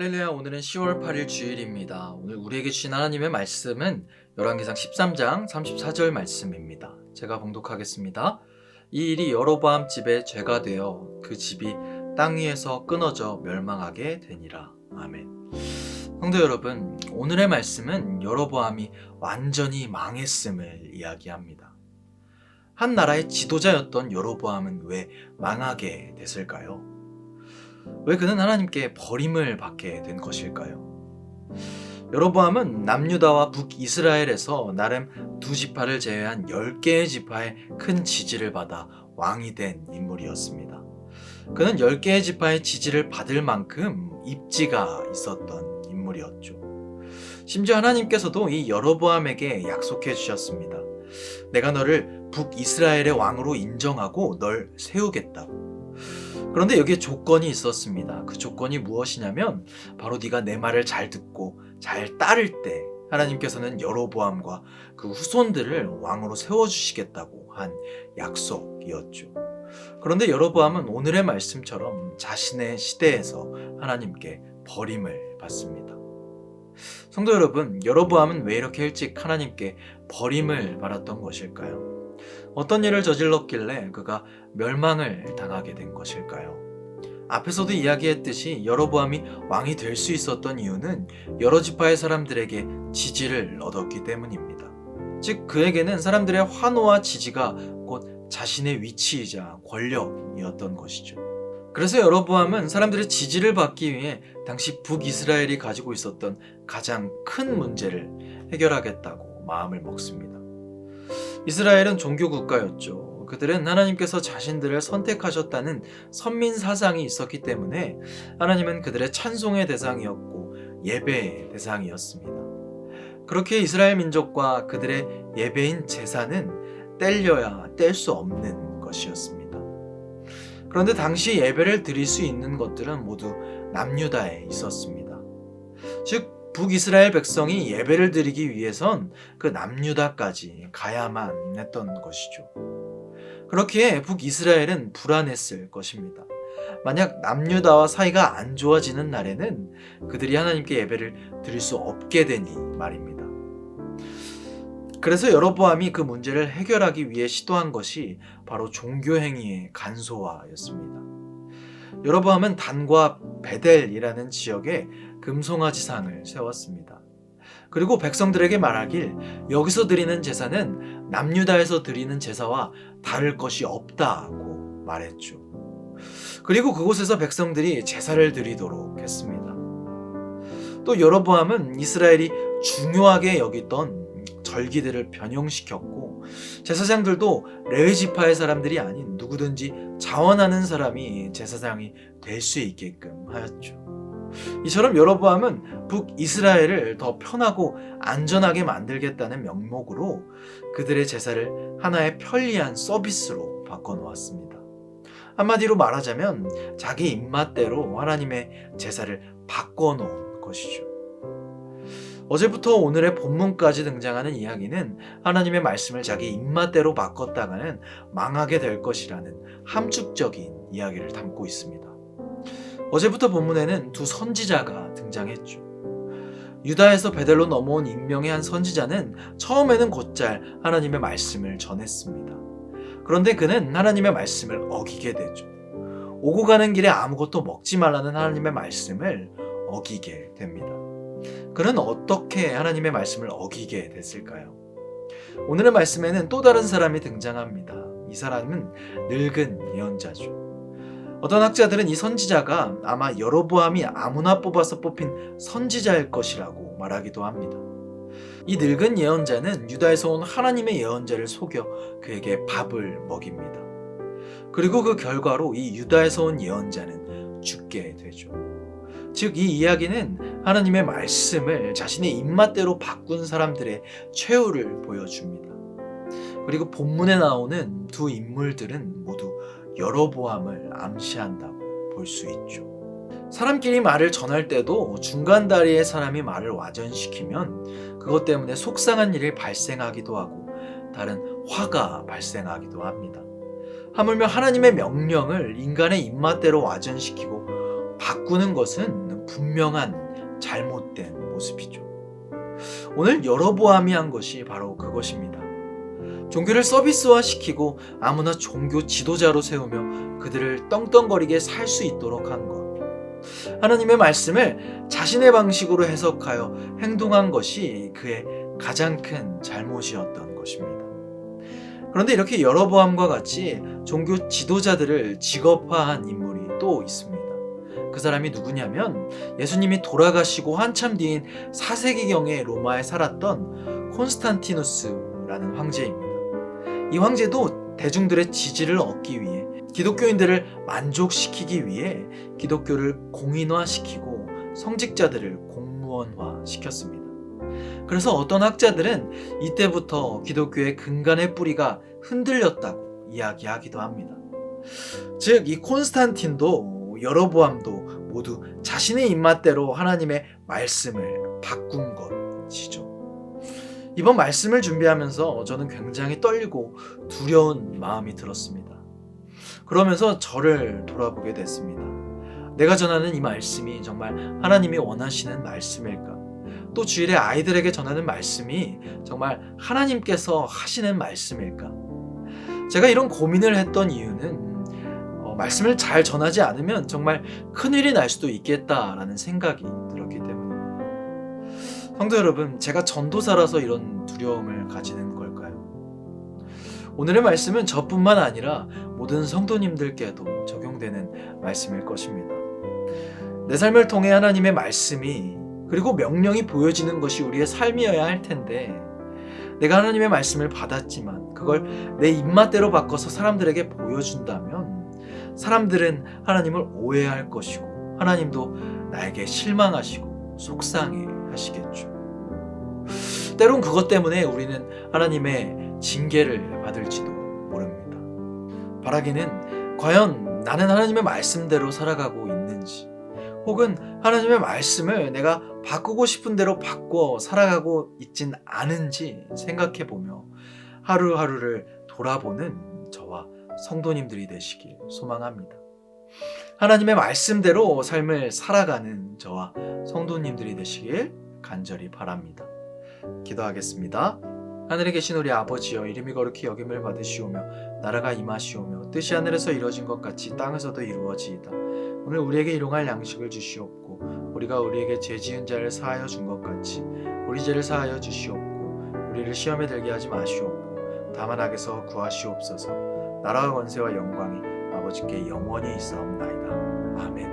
할렐루야 오늘은 10월 8일 주일입니다. 오늘 우리에게 주신 하나님의 말씀은 열왕기상 13장 34절 말씀입니다. 제가 봉독하겠습니다. 이 일이 여로보암 집에 죄가 되어 그 집이 땅 위에서 끊어져 멸망하게 되니라. 아멘. 성도 여러분, 오늘의 말씀은 여로보암이 완전히 망했음을 이야기합니다. 한 나라의 지도자였던 여로보암은 왜 망하게 됐을까요? 왜 그는 하나님께 버림을 받게 된 것일까요? 여로보암은 남유다와 북이스라엘에서 나름 두 지파를 제외한 10개의 지파의 큰 지지를 받아 왕이 된 인물이었습니다. 그는 10개의 지파의 지지를 받을 만큼 입지가 있었던 인물이었죠. 심지어 하나님께서도 이 여로보암에게 약속해 주셨습니다. 내가 너를 북이스라엘의 왕으로 인정하고 널 세우겠다고. 그런데 여기에 조건이 있었습니다. 그 조건이 무엇이냐면 바로 네가 내 말을 잘 듣고 잘 따를 때 하나님께서는 여로보암과 그 후손들을 왕으로 세워 주시겠다고 한 약속이었죠. 그런데 여로보암은 오늘의 말씀처럼 자신의 시대에서 하나님께 버림을 받습니다. 성도 여러분, 여로보암은 왜 이렇게 일찍 하나님께 버림을 받았던 것일까요? 어떤 일을 저질렀길래 그가 멸망을 당하게 된 것일까요? 앞에서도 이야기했듯이 여로보암이 왕이 될 수 있었던 이유는 여러 지파의 사람들에게 지지를 얻었기 때문입니다. 즉 그에게는 사람들의 환호와 지지가 곧 자신의 위치이자 권력이었던 것이죠. 그래서 여로보암은 사람들의 지지를 받기 위해 당시 북이스라엘이 가지고 있었던 가장 큰 문제를 해결하겠다고 마음을 먹습니다. 이스라엘은 종교 국가였죠. 그들은 하나님께서 자신들을 선택하셨다는 선민 사상이 있었기 때문에 하나님은 그들의 찬송의 대상이었고 예배의 대상이었습니다. 그렇게 이스라엘 민족과 그들의 예배인 제사는 뗄려야 뗄 수 없는 것이었습니다. 그런데 당시 예배를 드릴 수 있는 것들은 모두 남유다에 있었습니다. 즉 북이스라엘 백성이 예배를 드리기 위해선 그 남유다까지 가야만 했던 것이죠. 그렇기에 북이스라엘은 불안했을 것입니다. 만약 남유다와 사이가 안 좋아지는 날에는 그들이 하나님께 예배를 드릴 수 없게 되니 말입니다. 그래서 여로보암이 그 문제를 해결하기 위해 시도한 것이 바로 종교행위의 간소화였습니다. 여로보암은 단과 베델이라는 지역에 금송아지상을 세웠습니다. 그리고 백성들에게 말하길 여기서 드리는 제사는 남유다에서 드리는 제사와 다를 것이 없다고 말했죠. 그리고 그곳에서 백성들이 제사를 드리도록 했습니다. 또 여로보암은 이스라엘이 중요하게 여기던 절기들을 변형시켰고 제사장들도 레위 지파의 사람들이 아닌 누구든지 자원하는 사람이 제사장이 될 수 있게끔 하였죠. 이처럼 여로보암은 북이스라엘을 더 편하고 안전하게 만들겠다는 명목으로 그들의 제사를 하나의 편리한 서비스로 바꿔놓았습니다. 한마디로 말하자면 자기 입맛대로 하나님의 제사를 바꿔놓은 것이죠. 어제부터 오늘의 본문까지 등장하는 이야기는 하나님의 말씀을 자기 입맛대로 바꿨다가는 망하게 될 것이라는 함축적인 이야기를 담고 있습니다. 어제부터 본문에는 두 선지자가 등장했죠. 유다에서 베델로 넘어온 익명의 한 선지자는 처음에는 곧잘 하나님의 말씀을 전했습니다. 그런데 그는 하나님의 말씀을 어기게 되죠. 오고 가는 길에 아무것도 먹지 말라는 하나님의 말씀을 어기게 됩니다. 그는 어떻게 하나님의 말씀을 어기게 됐을까요? 오늘의 말씀에는 또 다른 사람이 등장합니다. 이 사람은 늙은 예언자죠. 어떤 학자들은 이 선지자가 아마 여로보암이 아무나 뽑아서 뽑힌 선지자일 것이라고 말하기도 합니다. 이 늙은 예언자는 유다에서 온 하나님의 예언자를 속여 그에게 밥을 먹입니다. 그리고 그 결과로 이 유다에서 온 예언자는 죽게 되죠. 즉, 이 이야기는 하나님의 말씀을 자신의 입맛대로 바꾼 사람들의 최후를 보여줍니다. 그리고 본문에 나오는 두 인물들은 모두 여로보암을 암시한다고 볼 수 있죠. 사람끼리 말을 전할 때도 중간 다리의 사람이 말을 와전시키면 그것 때문에 속상한 일이 발생하기도 하고 다른 화가 발생하기도 합니다. 하물며 하나님의 명령을 인간의 입맛대로 와전시키고 바꾸는 것은 분명한 잘못된 모습이죠. 오늘 여러보암이 한 것이 바로 그것입니다. 종교를 서비스화 시키고 아무나 종교 지도자로 세우며 그들을 떵떵거리게 살 수 있도록 한 것. 하나님의 말씀을 자신의 방식으로 해석하여 행동한 것이 그의 가장 큰 잘못이었던 것입니다. 그런데 이렇게 여러보암과 같이 종교 지도자들을 직업화한 인물이 또 있습니다. 그 사람이 누구냐면 예수님이 돌아가시고 한참 뒤인 4세기경에 로마에 살았던 콘스탄티누스라는 황제입니다. 이 황제도 대중들의 지지를 얻기 위해 기독교인들을 만족시키기 위해 기독교를 공인화시키고 성직자들을 공무원화 시켰습니다. 그래서 어떤 학자들은 이때부터 기독교의 근간의 뿌리가 흔들렸다고 이야기하기도 합니다. 즉, 이 콘스탄틴도 여로보암도 모두 자신의 입맛대로 하나님의 말씀을 바꾼 것이죠. 이번 말씀을 준비하면서 저는 굉장히 떨리고 두려운 마음이 들었습니다. 그러면서 저를 돌아보게 됐습니다. 내가 전하는 이 말씀이 정말 하나님이 원하시는 말씀일까? 또 주일에 아이들에게 전하는 말씀이 정말 하나님께서 하시는 말씀일까? 제가 이런 고민을 했던 이유는 어, 말씀을 잘 전하지 않으면 정말 큰일이 날 수도 있겠다라는 생각이 들었기 때문입니다. 성도 여러분, 제가 전도사라서 이런 두려움을 가지는 걸까요? 오늘의 말씀은 저뿐만 아니라 모든 성도님들께도 적용되는 말씀일 것입니다. 내 삶을 통해 하나님의 말씀이 그리고 명령이 보여지는 것이 우리의 삶이어야 할 텐데 내가 하나님의 말씀을 받았지만 그걸 내 입맛대로 바꿔서 사람들에게 보여준다면 사람들은 하나님을 오해할 것이고 하나님도 나에게 실망하시고 속상해 하시겠죠. 때론 그것 때문에 우리는 하나님의 징계를 받을지도 모릅니다. 바라기는 과연 나는 하나님의 말씀대로 살아가고 있는지 혹은 하나님의 말씀을 내가 바꾸고 싶은 대로 바꿔 살아가고 있진 않은지 생각해 보며 하루하루를 돌아보는 저와 성도님들이 되시길 소망합니다. 하나님의 말씀대로 삶을 살아가는 저와 성도님들이 되시길 간절히 바랍니다. 기도하겠습니다. 하늘에 계신 우리 아버지여 이름이 거룩히 여김을 받으시오며 나라가 임하시오며 뜻이 하늘에서 이루어진 것 같이 땅에서도 이루어지이다. 오늘 우리에게 일용할 양식을 주시옵고 우리가 우리에게 죄 지은 자를 사하여 준 것 같이 우리 죄를 사하여 주시옵고 우리를 시험에 들게 하지 마시옵고 다만 악에서 구하시옵소서 나라와 권세와 영광이 아버지께 영원히 있사옵나이다. 아멘.